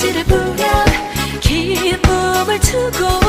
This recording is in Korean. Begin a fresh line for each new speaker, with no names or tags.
현실을 보며 기쁨을 두고